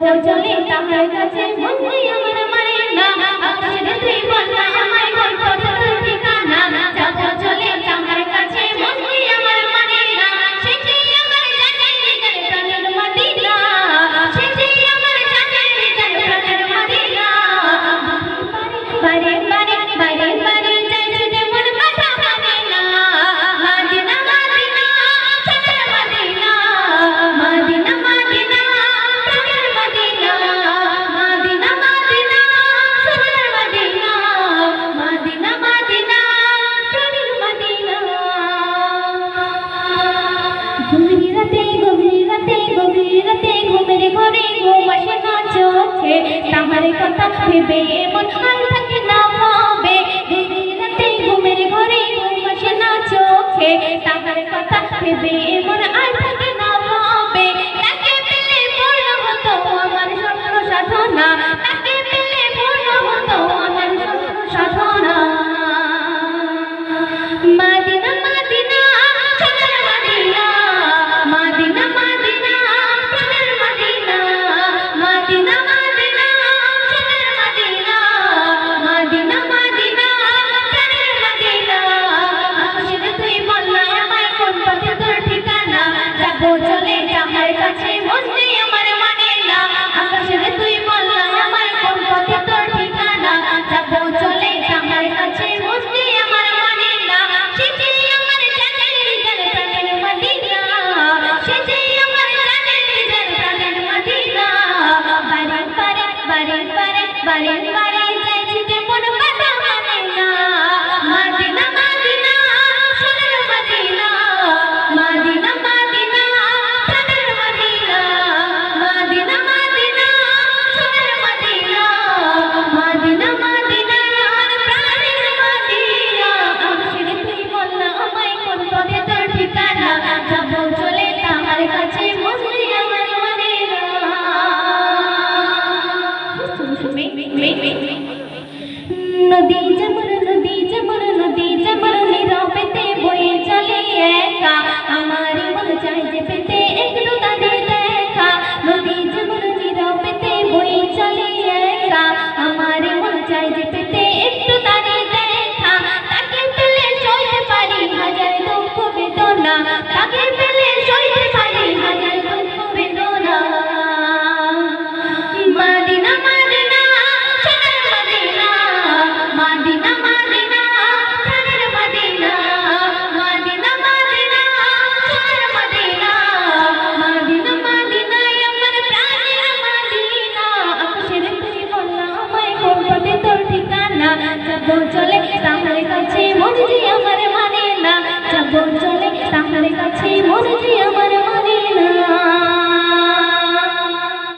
কেউ চলে তাহার কাছে বন্ধু আমার মানে না আকাশের তুই বল আমায় গল্প তোমার কথা ভেবে এমন হাল থাকে না ভাবে। রাতে ঘুমের ঘরে ঘুমাসে না চোখে। তাহার কথা ভেবে এমন আর থাকে না ভাবে। তাকে পেলে বড় হতো আমার স্বপ্ন সাধনা। মাদি 拜拜。চাদর চলে তাহার কাছে মন আমার মানে না। চাদর চলে তাহার কাছে মন আমার